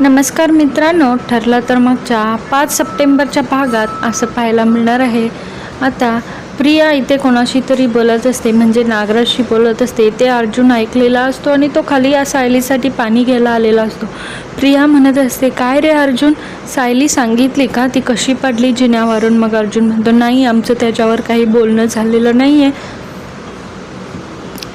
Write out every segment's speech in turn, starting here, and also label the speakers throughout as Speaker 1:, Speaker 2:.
Speaker 1: नमस्कार मित्रांनो ठरलं तर मागच्या पाच सप्टेंबरच्या भागात असं पाहायला मिळणार आहे. आता प्रिया इथे कोणाशी तरी बोलत असते म्हणजे नागराजशी बोलत असते. ते अर्जुन ऐकलेला असतो आणि तो खाली या सायलीसाठी पाणी घ्यायला आलेला असतो. प्रिया म्हणत असते काय रे अर्जुन? सायली सांगितली का? ती कशी पडली जिन्यावरून? मग अर्जुन म्हणतो नाही आमचं त्याच्यावर काही बोलणं झालेलं नाही आहे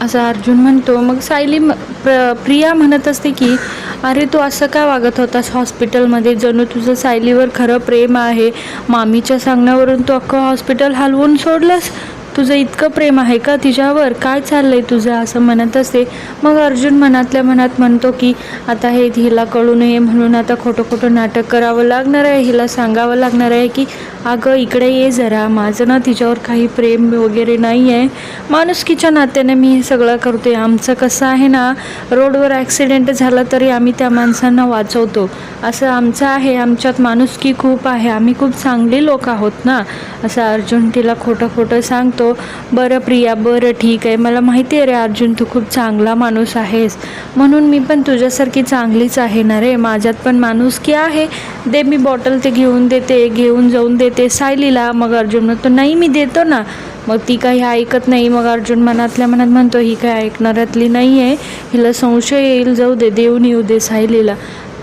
Speaker 1: असं अर्जुन म्हणतो. मग सायली प्र प्रिया म्हणत असते की अरे तू असं का वागत होतास हॉस्पिटलमध्ये? जणू तुझं सायलीवर खरं प्रेम आहे. मामीच्या सांगण्यावरून तू अख्खं हॉस्पिटल हलवून सोडलंस? तुझं इतकं प्रेम आहे का तिच्यावर? काय चाललंय तुझं? असं म्हणत असते. मग अर्जुन मनातल्या मनात म्हणतो की आता हे हिला कळू नये म्हणून आता खोटं खोटं नाटक करावं लागणार आहे. हिला सांगावं लागणार आहे की अगं इकडे ये जरा. माझं ना तिच्यावर काही प्रेम वगैरे नाही आहे. माणुसकीच्या नात्याने मी हे सगळं करतोय. आमचं कसं आहे ना रोडवर ॲक्सिडेंट झाला तरी आम्ही त्या माणसांना वाचवतो. असं आमचं आहे. आमच्यात माणुसकी खूप आहे. आम्ही खूप चांगली लोक आहोत ना? असं अर्जुन तिला खोटं खोटं सांगतो. बरं प्रिया बरं ठीक आहे. मला माहिती आहे रे अर्जुन तू खूप चांगला माणूस आहेस. म्हणून मी पण तुझ्यासारखी चांगलीच आहे ना रे. माझ्यात पण माणूस की आहे. दे मी बॉटल ते घेऊन देते घेऊन जाऊन देते सायलीला. मग अर्जुन म्हणतो नाही मी देतो ना. मग ती काही ऐकत नाही. मग अर्जुन मनातल्या मनात म्हणतो ही काही ऐकणाऱ्यातली नाही आहे हिला संशय येईल. जाऊ दे देऊन येऊ दे सायलीला.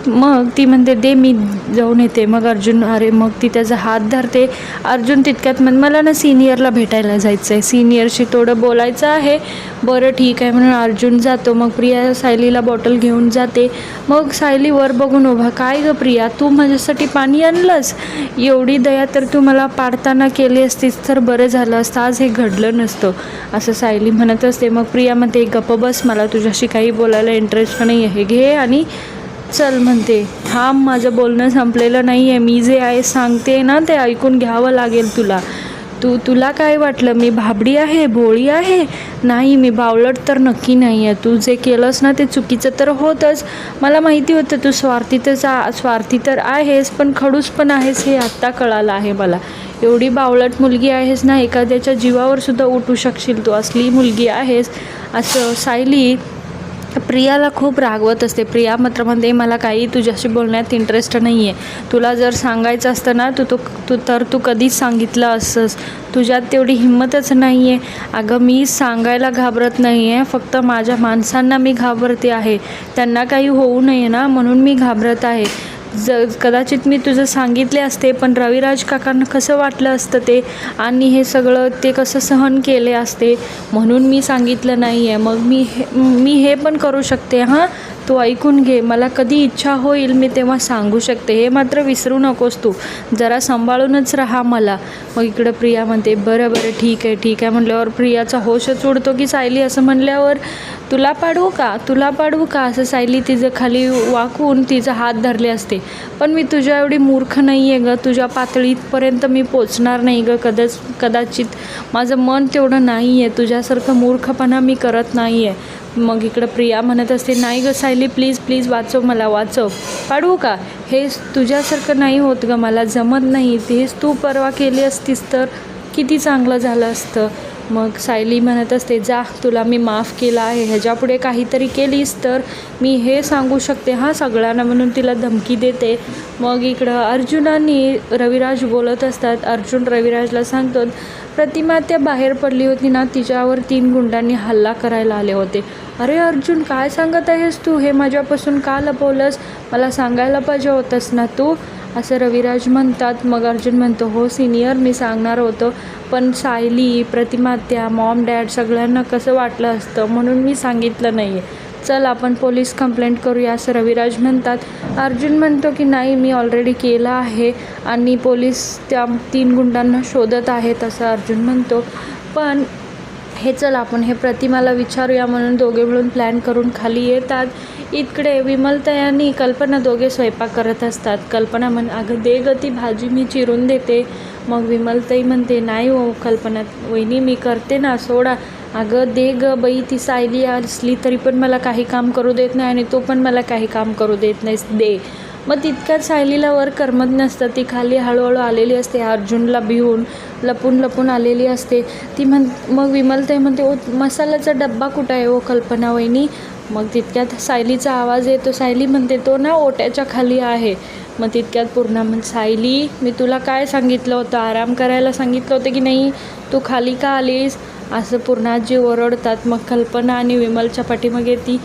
Speaker 1: मग ती म्हणते दे मी जाऊन येते. मग अर्जुन अरे मग ती त्याचा हात धरते. अर्जुन तितक्यात म्हण मला ना सिनियरला भेटायला जायचं आहे सिनियरशी थोडं बोलायचं आहे. बरं ठीक आहे. म्हणून अर्जुन जातो. मग प्रिया सायलीला बॉटल घेऊन जाते. मग सायली वर बघून उभा काय गं प्रिया तू माझ्यासाठी पाणी आणलंस? एवढी दया तर तू मला पाडताना केली असतीस तर बरं झालं असतं. आज हे घडलं नसतं. असं सायली म्हणत असते. मग प्रिया म्हणते गप्प बस मला तुझ्याशी काही बोलायला इंटरेस्ट नाही आहे घे आणि चल म्हणते. थांब माझं बोलणं संपलेलं नाही आहे मी जे आहे सांगते ना ते ऐकून घ्यावं लागेल तुला. तू तुला काय वाटलं? मी भाबडी आहे? भोळी आहे? नाही मी बावळट तर नक्की नाही आहे तू जे केलंस ना ते चुकीचं तर होतंच. मला माहिती होतं तू स्वार्थी तर जा- स्वार्थी तर आहेस पण खडूस पण आहेस हे आत्ता कळालं आहे मला. एवढी बावळट मुलगी आहेस ना एखाद्याच्या जीवावर सुद्धा उठू शकशील तू. असली मुलगी आहेस. असं सायली प्रियाला खूप रागवत असते. प्रिया मात्र म्हणते मला काही तुझ्याशी बोलण्यात इंटरेस्ट नाही आहे तुला जर सांगायचं असतं ना तू तो तू तर तू कधीच सांगितलं असंस. तुझ्यात तेवढी हिंमतच नाही आहे अगं मी सांगायला घाबरत नाही आहे फक्त माझ्या माणसांना मी घाबरते आहे. त्यांना काही होऊ नये ना म्हणून मी घाबरत आहे. ज कदाचित मी तुझं सांगितले असते पण रविराज काकांना कसं वाटलं असतं ते आणि हे सगळं ते कसं सहन केले असते म्हणून मी सांगितलं नाही आहे मग मी हे मी हे पण करू शकते हां? तू ऐकून घे. मला कधी इच्छा होईल मी तेव्हा सांगू शकते. हे मात्र विसरू नकोस तू. जरा सांभाळूनच राहा मला. मग इकडं प्रिया म्हणते बरं बरं ठीक आहे ठीक आहे. म्हटल्यावर प्रियाचा होशच उडतो की सायली असं म्हणल्यावर तुला पाडवू का? तुला पाडवू का? असं सायली तिचं खाली वाकून तिचा हात धरले असते. पण मी तुझ्या एवढी मूर्ख नाही आहे गं. तुझ्या पातळीपर्यंत मी पोचणार नाही गं. कदाच कदाचित माझं मन तेवढं नाही आहे तुझ्यासारखं मूर्खपणा मी करत नाही आहे मग इकडं प्रिया म्हणत असते नाही ग सायली प्लीज प्लीज वाचव मला वाचव. पाडवू का? हे तुझ्यासारखं नाही होत ग मला जमत नाही. तेच तू परवा केली असतीस तर किती चांगलं झालं असतं. मग सायली म्हणत असते जा तुला मी माफ केला आहे. ह्याच्यापुढे काहीतरी केलीस तर मी हे सांगू शकते. हां सगळ्यांना म्हणून तिला धमकी देते. मग इकडं अर्जुनानी रविराज बोलत असतात. अर्जुन रविराजला सांगतो प्रतिमा त्या बाहेर पडली होती ना तिच्यावर तीन गुंडांनी हल्ला करायला आले होते. अरे अर्जुन काय सांगत आहेस तू? हे माझ्यापासून का लपवलंस? मला सांगायला पाहिजे होतंस ना तू. असं रविराज म्हणतात. मग अर्जुन म्हणतो हो सिनियर मी सांगणार होतो. पण सायली प्रतिमा त्या मॉम डॅड सगळ्यांना कसं वाटलं असतं म्हणून मी सांगितलं नाही आहे चल आपण पोलीस कंप्लेंट करूया असं रविराज म्हणतात. अर्जुन म्हणतो की नाही मी ऑलरेडी केलं आहे आणि पोलीस त्या तीन गुंडांना शोधत आहेत असं अर्जुन म्हणतो. पण हे चल आपण हे प्रतिमाला विचारूया म्हणून दोघे मिळून प्लॅन करून खाली येतात. इकडे विमलताई आणि कल्पना दोघे स्वयंपाक करत असतात. कल्पना म्हण अगं दे ग ती भाजी मी चिरून देते. मग विमलताई म्हणते नाही हो कल्पना वहिनी मी करते ना सोडा. अगं दे ग बाई ती सायली असली तरी पण मला काही काम करू देत नाही आणि तो पण मला काही काम करू देत नाहीस दे. मग तितक्यात सायलीला वर करमत नसतं. ती खाली हळूहळू आलेली असते अर्जुनला भिवून लपून लपून आलेली असते. ती म्हण मग विमलताई म्हणते ओ मसाल्याचा डब्बा कुठं आहे ओ कल्पना वहिनी? मग तितक्यात सायलीचा आवाज येतो. सायली म्हणते तो ना ओट्याच्या खाली आहे. मग तितक्यात पूर्ण म्हण सायली मी तुला काय सांगितलं होतं? आराम करायला सांगितलं होतं की नाही? तू खाली का आलीस? असं पूर्णाजी ओरडतात. मग कल्पना आणि विमलच्या पाठीमागे ती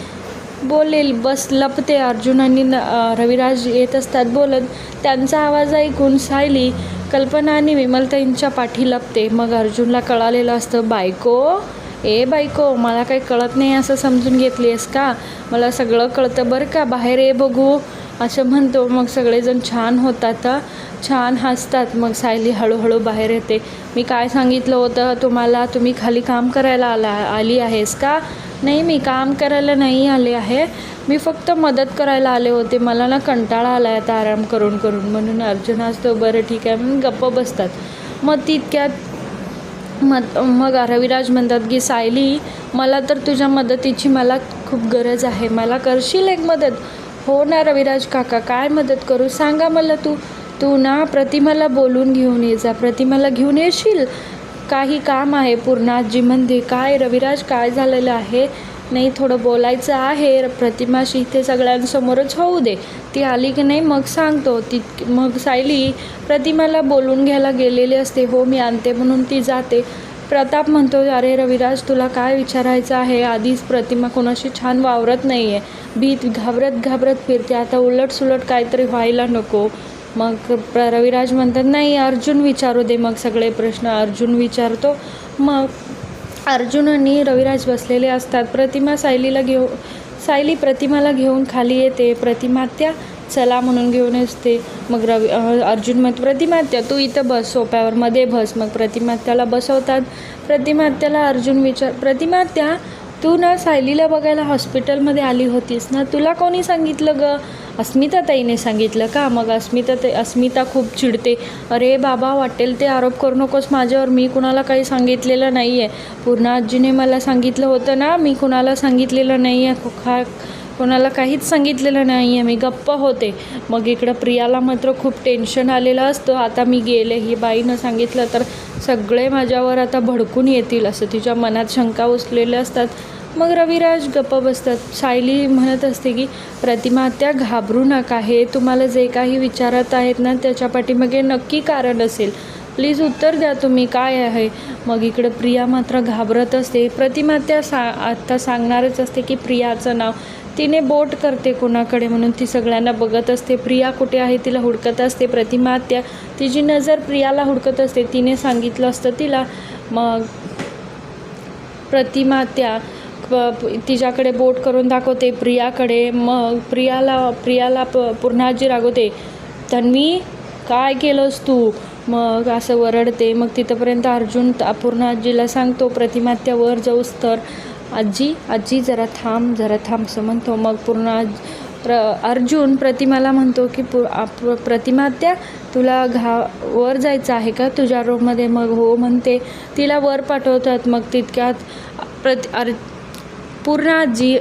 Speaker 1: बोलेल बस लपते. अर्जुन आणि न- रविराज येत असतात बोलत. त्यांचा आवाज ऐकून सायली कल्पना आणि विमलताईंच्या पाठी लपते. मग अर्जुनला कळालेलं असतं बायको ए बायको मला काही कळत नाही असं समजून घेतली आहेस का? मला सगळं कळतं बरं का? बाहेर ये बघू. असं म्हणतो. मग सगळेजण छान होतात छान हसतात. मग सायली हळूहळू बाहेर येते. मी काय सांगितलं होतं तुम्हाला? तुम्ही खाली काम करायला आला आली आहेस का? नाही मी काम करायला नाही आले आहे. मी फक्त मदत करायला आले होते. मला ना कंटाळा आला आहे आता आराम करून करून. म्हणून अर्जुन असतो बरं ठीक आहे म्हणून गप्प बसतात. मग तितक्यात मग मग रविराज म्हणतात की सायली मला तर तुझ्या मदतीची मला खूप गरज आहे. मला करशील एक मदत? हो ना रविराज काका. काय मदत करू? सांगा मला तू. तू ना प्रतिमाला बोलून घेऊन ये जा. प्रतिमाला घेऊन येशील? काही काम आहे पूर्ण. आजी म्हणते काय रविराज काय झालेलं आहे? नाही थोडं बोलायचं आहे. प्रतिमाशी इथे सगळ्यांसमोरच होऊ दे. ती आली की नाही मग सांगतो. ती मग सायली प्रतिमाला बोलून घ्यायला गेलेली असते. हो मी आणते म्हणून ती जाते. प्रताप म्हणतो अरे रविराज तुला काय विचारायचं आहे? आधीच प्रतिमा कोणाशी छान वावरत नाही आहे भीत घाबरत घाबरत फिरते. आता उलट सुलट काहीतरी व्हायला नको. मग प्र रविराज म्हणतात नाही अर्जुन विचारू दे. मग सगळे प्रश्न अर्जुन विचारतो. मग अर्जुन आणि रविराज बसलेले असतात. प्रतिमा सायलीला घेऊ सायली प्रतिमाला घेऊन खाली येते. प्रतिमात्या चला म्हणून घेऊन असते. मग रवी अर्जुन मग प्रतिमात्या तू इथं बस सोप्यावर मध्ये बस. मग प्रतिमात्याला बसवतात. प्रतिमात्याला अर्जुन विचार प्रतिमात्या तू ना सायलीला बघायला हॉस्पिटलमध्ये आली होतीस ना? तुला कोणी सांगितलं ग? अस्मिता ताईने सांगितलं का मग अस्मिता ते अस्मिता खूप चिडते. अरे बाबा वाटेल ते आरोप करू नकोस माझ्यावर. मी कुणाला काही सांगितलेलं नाही आहे पूर्ण आजीने मला सांगितलं होतं ना मी कुणाला सांगितलेलं नाही आहे खा कोणाला काहीच सांगितलेलं नाही आहे मी गप्प होते. मग इकडं प्रियाला मात्र खूप टेन्शन आलेलं असतं. आता मी गेले. ही बाईनं सांगितलं तर सगळे माझ्यावर आता भडकून येतील असं तिच्या मनात शंका उचलेल्या असतात. मग रविराज गप्प बसतात. सायली म्हणत असते की प्रतिमा त्या घाबरू नका. हे तुम्हाला जे काही विचारत आहेत ना त्याच्या पाठीमागे नक्की कारण असेल. प्लीज उत्तर द्या तुम्ही काय आहे? मग इकडं प्रिया मात्र घाबरत असते. प्रतिमा त्या सा आत्ता सांगणारच असते की प्रियाचं नाव तिने बोट करते कोणाकडे? म्हणून ती सगळ्यांना बघत असते. प्रिया कुठे आहे? तिला हुडकत असते. प्रतिमा त्या तिची नजर प्रियाला हुडकत असते. तिने सांगितलं असतं तिला. मग प्रतिमा त्या तिच्याकडे बोट करून दाखवते प्रियाकडे. मग प्रियाला प्रियाला प पूर्णाजी रागवते तन्वी काय केलंस तू? मग असं वरडते. मग तिथंपर्यंत अर्जुन पूर्ण पूर्णाजीला सांगतो प्रतिमात्या वर जाऊस तर. आजी आजी जरा थांब जरा थांब असं म्हणतो मग पूर्ण प्र अर्जुन प्रतिमाला म्हणतो की पु आप प्रतिमात्या तुला घा वर जायचं आहे का तुझ्या रूममध्ये मग हो म्हणते. तिला वर पाठवतात. मग तितक्यात प्रति अर पूर्ण जी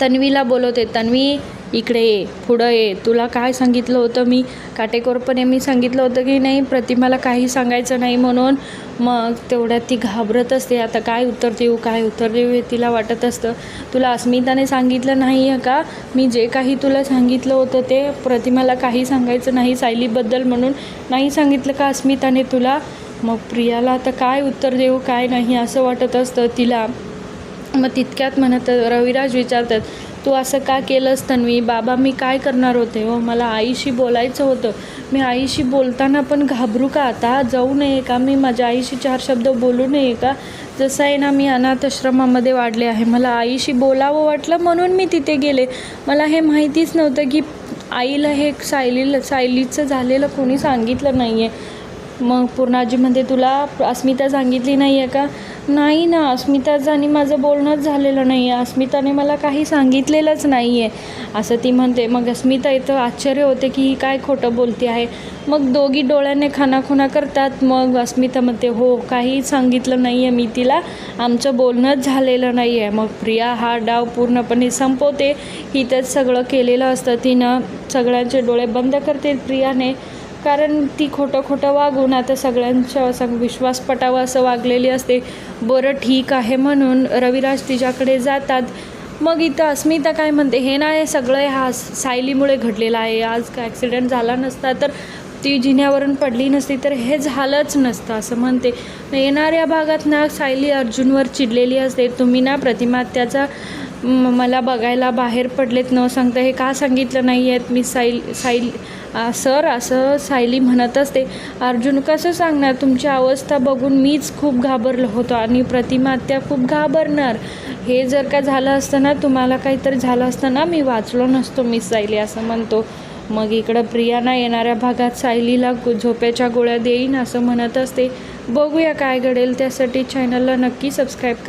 Speaker 1: तन्वीला बोलवते तन्वी इकडे ये पुढं ये. तुला काय सांगितलं होतं मी? काटेकोरपणे मी सांगितलं होतं की नाही प्रतिमाला काही सांगायचं नाही म्हणून मग तेवढ्यात ती घाबरत असते. आता काय उत्तर देऊ काय उत्तर देऊ हे तिला वाटत असतं. तुला अस्मिताने सांगितलं नाही आहे का? मी जे काही तुला सांगितलं होतं ते प्रतिमाला काही सांगायचं नाही सायलीबद्दल म्हणून. नाही सांगितलं का अस्मिताने तुला? मग प्रियाला आता काय उत्तर देऊ काय नाही असं वाटत असतं तिला. मग तितक्यात म्हणत रविराज विचारतात तू असं का केलंस तन्वी? बाबा मी काय करणार होते हो? मला आईशी बोलायचं होतं. मी आईशी बोलताना पण घाबरू का? आता जाऊ नये का? मी माझ्या आईशी चार शब्द बोलू नये का? जसं आहे ना मी अनाथाश्रमामध्ये वाढले आहे. मला आईशी बोलावं वाटलं म्हणून मी तिथे गेले. मला हे माहितीच नव्हतं की आईला हे सायलीला सायलीचं झालेलं कोणी सांगितलं नाही आहे मग पूर्णाजी म्हणते तुला अस्मिता सांगितली नाही आहे का? नाही ना अस्मिताचं आणि माझं बोलणंच झालेलं नाही आहे अस्मिताने मला काही सांगितलेलंच नाही आहे असं ती म्हणते. मग अस्मिता इथं आश्चर्य होते की ही काय खोटं बोलते आहे. मग दोघी डोळ्याने खानाखुणा करतात. मग अस्मिता म्हणते हो काही सांगितलं नाही आहे मी तिला. आमचं बोलणंच झालेलं नाही आहे मग प्रिया हा डाव पूर्णपणे संपवते. हिथंच सगळं केलेलं असतं. तिनं सगळ्यांचे डोळे बंद करते. प्रियाने कारण ती खोटं खोटं वागून आता सगळ्यांच्या असं विश्वास पटावा असं वागलेली असते. बरं ठीक आहे म्हणून रविराज तिच्याकडे जातात. मग इथं अस्मिता काय म्हणते हे नाही सगळं हा सायलीमुळे घडलेलं आहे. आज का ॲक्सिडेंट झाला नसता तर ती जिन्यावरून पडली नसती तर हे झालंच नसतं असं म्हणते. येणाऱ्या भागात ना सायली अर्जुनवर चिडलेली असते. तुम्ही ना प्रतिमा त्याचा म- मला बघायला बाहेर पडलेत न सांगता हे का सांगितलं नाही आहेत मी साईल साईल सर असं सायली म्हणत असते. अर्जुन कसं सांगणार? तुमची अवस्था बघून मीच खूप घाबरलो होतो आणि प्रतिमा त्या खूप घाबरणार. हे जर का झालं असतं ना तुम्हाला काहीतरी झालं असतं ना मी वाचलो नसतो मी सायली असं म्हणतो. मग इकडं प्रियाना येणाऱ्या भागात सायलीला झोप्याच्या गोळ्या देईन असं म्हणत असते. बघूया काय घडेल त्यासाठी चॅनलला नक्की सबस्क्राईब करा.